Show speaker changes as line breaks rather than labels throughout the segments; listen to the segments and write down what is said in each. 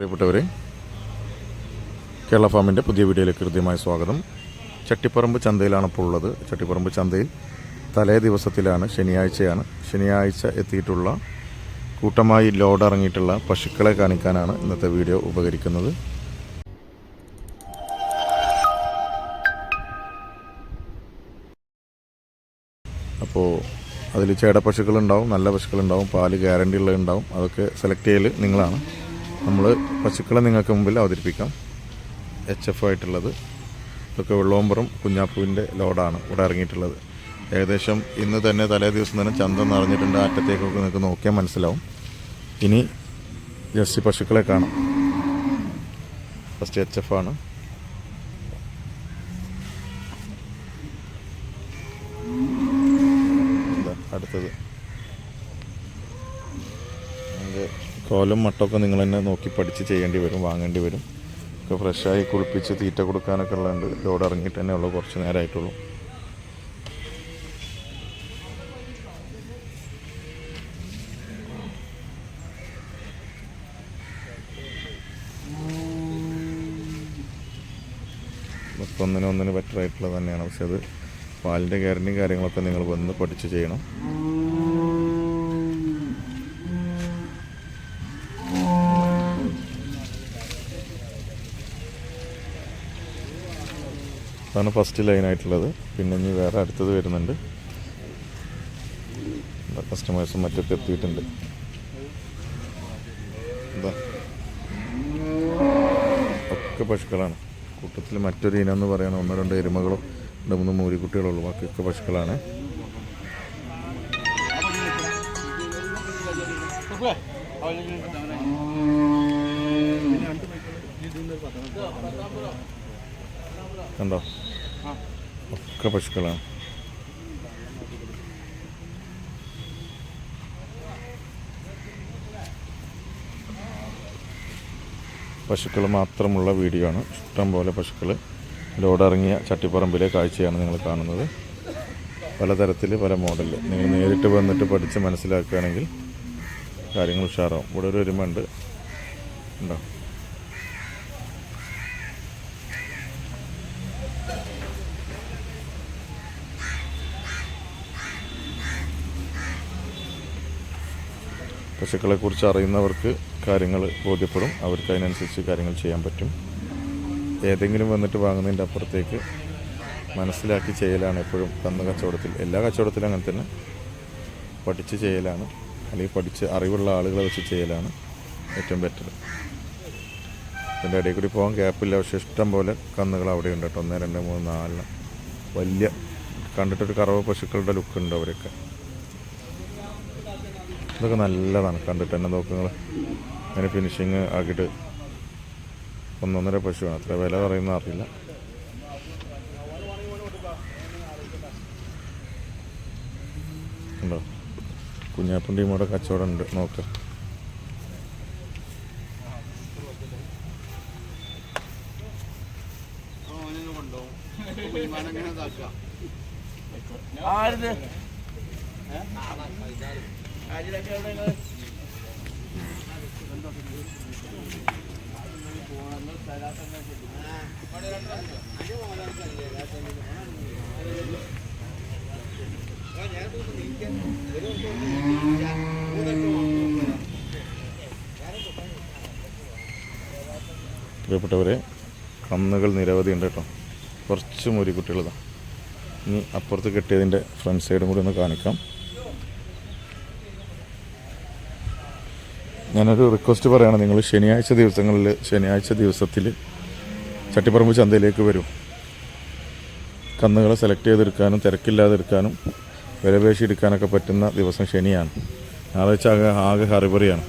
പ്രിയപ്പെട്ടവരെ കേരള ഫാമിന്റെ പുതിയ വീഡിയോയിലേക്ക് കൃത്യമായ സ്വാഗതം. ചട്ടിപ്പറമ്പ് ചന്തയിലാണ് ഇപ്പോൾ ഉള്ളത്. ചട്ടിപ്പറമ്പ് ചന്തയിൽ തലേ ദിവസത്തിലാണ് ശനിയാഴ്ചയാണ്. ശനിയാഴ്ച എത്തിയിട്ടുള്ള കൂട്ടമായി ലോഡ് ഇറങ്ങിയിട്ടുള്ള പശുക്കളെ കാണിക്കാനാണ് ഇന്നത്തെ വീഡിയോ ഉപകരിക്കുന്നത്. അപ്പോൾ അതിൽ ചേട പശുക്കളുണ്ടാവും നല്ല പശുക്കളുണ്ടാവും പാൽ ഗ്യാരണ്ടി ഉള്ളത് ഉണ്ടാവും അതൊക്കെ സെലക്ട് ചെയ്യൽ നിങ്ങളാണ്. നമ്മൾ പശുക്കളെ നിങ്ങൾക്ക് മുമ്പിൽ അവതരിപ്പിക്കാം. എച്ച് എഫ് ആയിട്ടുള്ളത് ഇതൊക്കെ വെള്ളോമ്പറും കുഞ്ഞാപ്പൂവിന്റെ ലോഡാണ് ഇവിടെ ഇറങ്ങിയിട്ടുള്ളത്. ഏകദേശം ഇന്ന് തന്നെ തലേ ദിവസം തന്നെ ചന്ത നിറഞ്ഞിട്ടുണ്ട്. അറ്റത്തേക്കൊക്കെ നിങ്ങൾക്ക് നോക്കിയാൽ മനസ്സിലാവും. ഇനി ജസ്റ്റ് പശുക്കളെ കാണാം. ഫസ്റ്റ് എച്ച് എഫ് ആണ്. അടുത്തത് അതിന്റെ കോലും മട്ടൊക്കെ നിങ്ങൾ തന്നെ നോക്കി പഠിച്ച് ചെയ്യേണ്ടി വരും വാങ്ങേണ്ടി വരും. ഒക്കെ ഫ്രഷായി കുളിപ്പിച്ച് തീറ്റ കൊടുക്കാനൊക്കെ ഉള്ളതുണ്ട് ലോഡ് ഇറങ്ങിയിട്ട് തന്നെ ഉള്ളൂ കുറച്ച് നേരമായിട്ടുള്ളൂ ഇതൊക്കെ ബെറ്റർ ആയിട്ടുള്ളത് തന്നെയാണ്. പക്ഷെ അത് പാലിന്റെ ഗ്യാരണ്ടിയും കാര്യങ്ങളൊക്കെ നിങ്ങൾ വന്ന് പഠിച്ച് ചെയ്യണം. അതാണ് ഫസ്റ്റ് ലൈൻ ആയിട്ടുള്ളത്. പിന്നെ ഇനി വേറെ അടുത്തത് വരുന്നുണ്ട്. കസ്റ്റമേഴ്സും മറ്റൊക്കെ എത്തിയിട്ടുണ്ട്. ഒക്കെ പശുക്കളാണ്. കൂട്ടത്തിൽ മറ്റൊരു ഇനം എന്ന് പറയണ ഒന്നോ രണ്ട് എരുമകളോ രണ്ട് മൂന്ന് മൂരിക്കുട്ടികളുള്ളൂ ബാക്കിയൊക്കെ പശുക്കളാണ്. കണ്ടോ? ഒക്കെ പശുക്കളാണ്. പശുക്കൾ മാത്രമുള്ള വീഡിയോ ആണ്. ഇഷ്ടം പോലെ പശുക്കൾ ലോഡിറങ്ങിയ ചട്ടിപ്പറമ്പിലെ കാഴ്ചയാണ് നിങ്ങൾ കാണുന്നത്. പലതരത്തിൽ പല മോഡലിൽ നിങ്ങൾ നേരിട്ട് വന്നിട്ട് പഠിച്ച് മനസ്സിലാക്കുകയാണെങ്കിൽ കാര്യങ്ങൾ ഉഷാറാവും. ഇവിടെ ഒരു ഒരുമ ഉണ്ട്. ഉണ്ടോ? പശുക്കളെക്കുറിച്ച് അറിയുന്നവർക്ക് കാര്യങ്ങൾ ബോധ്യപ്പെടും. അവർക്ക് അതിനനുസരിച്ച് കാര്യങ്ങൾ ചെയ്യാൻ പറ്റും. ഏതെങ്കിലും വന്നിട്ട് വാങ്ങുന്നതിന്റെ അപ്പുറത്തേക്ക് മനസ്സിലാക്കി ചെയ്യലാണ് എപ്പോഴും കന്ന് കച്ചവടത്തിൽ. എല്ലാ കച്ചവടത്തിലും അങ്ങനെ തന്നെ. പഠിച്ച് ചെയ്യലാണ്. അല്ലെങ്കിൽ പഠിച്ച് അറിവുള്ള ആളുകളെ വെച്ച് ചെയ്യലാണ് ഏറ്റവും ബെറ്റർ അതിന്റെ ഇടയിൽ കൂടി പോകാൻ ഗ്യാപ്പില്ല പക്ഷേ ഇഷ്ടം പോലെ കന്നുകൾ അവിടെ ഉണ്ട് കേട്ടോ. ഒന്ന് രണ്ട് മൂന്ന് നാലെണ്ണം വലിയ കണ്ടിട്ടൊരു കറവ് പശുക്കളുടെ ലുക്ക് ഉണ്ട് അവരൊക്കെ. ഇതൊക്കെ നല്ലതാണ് കണ്ടിട്ട് തന്നെ നോക്കുങ്ങൾ അതിന് ഫിനിഷിങ് ആക്കിയിട്ട് ഒന്നൊന്നര പശുവാണ്. അത്ര വില പറയുന്ന അറിയില്ല. ഉണ്ടോ? കുഞ്ഞാപ്പന്റെയും ഇവിടെ കച്ചവടം ഉണ്ട്. നോക്ക്.
ആരുത്?
പ്രിയപ്പെട്ടവരെ കന്നുകൾ നിരവധി ഉണ്ട് കേട്ടോ. കുറച്ച് കുട്ടികളതാണ് ഇനി അപ്പുറത്ത് കെട്ടിയതിന്റെ ഫ്രണ്ട് സൈഡും കൂടി ഒന്ന് കാണിക്കാം. ഞാനൊരു റിക്വസ്റ്റ് പറയുകയാണ് നിങ്ങൾ ശനിയാഴ്ച ദിവസങ്ങളിൽ ശനിയാഴ്ച ദിവസത്തിൽ ചട്ടിപ്പറമ്പ് ചന്തയിലേക്ക് വരും. കന്നുകളെ സെലക്ട് ചെയ്തെടുക്കാനും തിരക്കില്ലാതെടുക്കാനും വിലപേശി എടുക്കാനൊക്കെ പറ്റുന്ന ദിവസം ശനിയാണ്. ഞായറാഴ്ച ആകെ ആകെ ഹറിബറിയാണ്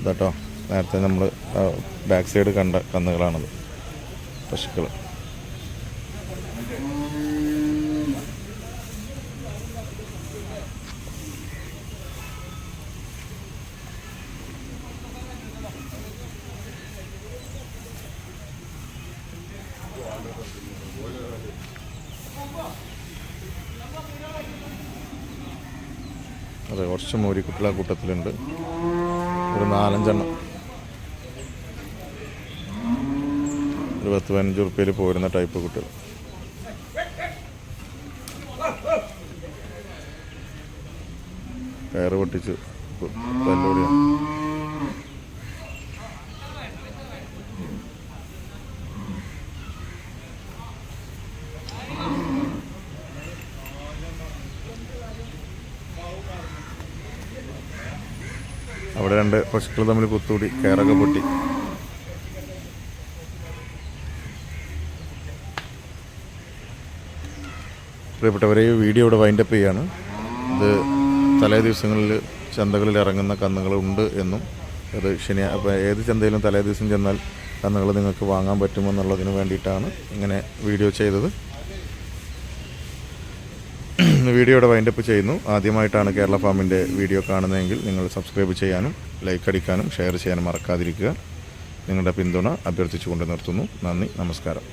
ഇതാട്ടോ. നേരത്തെ നമ്മൾ ബാക്ക് സൈഡ് കണ്ട കന്നുകളാണത്. പശുക്കൾ അതെ കുറച്ച് മോരിക്കുട്ടികൾ കൂട്ടത്തിലുണ്ട്. ഒരു നാലഞ്ചെണ്ണം. ഒരു പത്ത് പതിനഞ്ച് റുപ്യയിൽ പോരുന്ന ടൈപ്പ് കുട്ടികൾ. കയറ് പൊട്ടിച്ച് തല്ലൂടിയാണ് അവിടെ രണ്ട് പശുക്കൾ തമ്മിൽ കുത്തുകൂടി കയറൊക്കെ പൊട്ടി. പ്രിയപ്പെട്ടവരെ വീഡിയോ ഇവിടെ വൈൻഡപ്പ് ചെയ്യാണ്. ഇത് തലേ ദിവസങ്ങളിൽ ചന്തകളിൽ ഇറങ്ങുന്ന കന്നുകളുണ്ട് എന്നും അത് ശനി അപ്പോൾ ഏത് ചന്തയിലും തലേ ദിവസം ചെന്നാൽ കന്നുകൾ നിങ്ങൾക്ക് വാങ്ങാൻ പറ്റുമെന്നുള്ളതിന് വേണ്ടിയിട്ടാണ് ഇങ്ങനെ വീഡിയോ ചെയ്തത്. വീഡിയോ ഇവിടെ വൈൻഡപ്പ് ചെയ്യുന്നു. ആദ്യമായിട്ടാണ് കേരള ഫാമിന്റെ വീഡിയോ കാണുന്നതെങ്കിൽ നിങ്ങൾ സബ്സ്ക്രൈബ് ചെയ്യാനും ലൈക്ക് അടിക്കാനും ഷെയർ ചെയ്യാനും മറക്കാതിരിക്കുക. നിങ്ങളുടെ പിന്തുണ അഭ്യർത്ഥിച്ചുകൊണ്ട് നിർത്തുന്നു. നന്ദി നമസ്കാരം.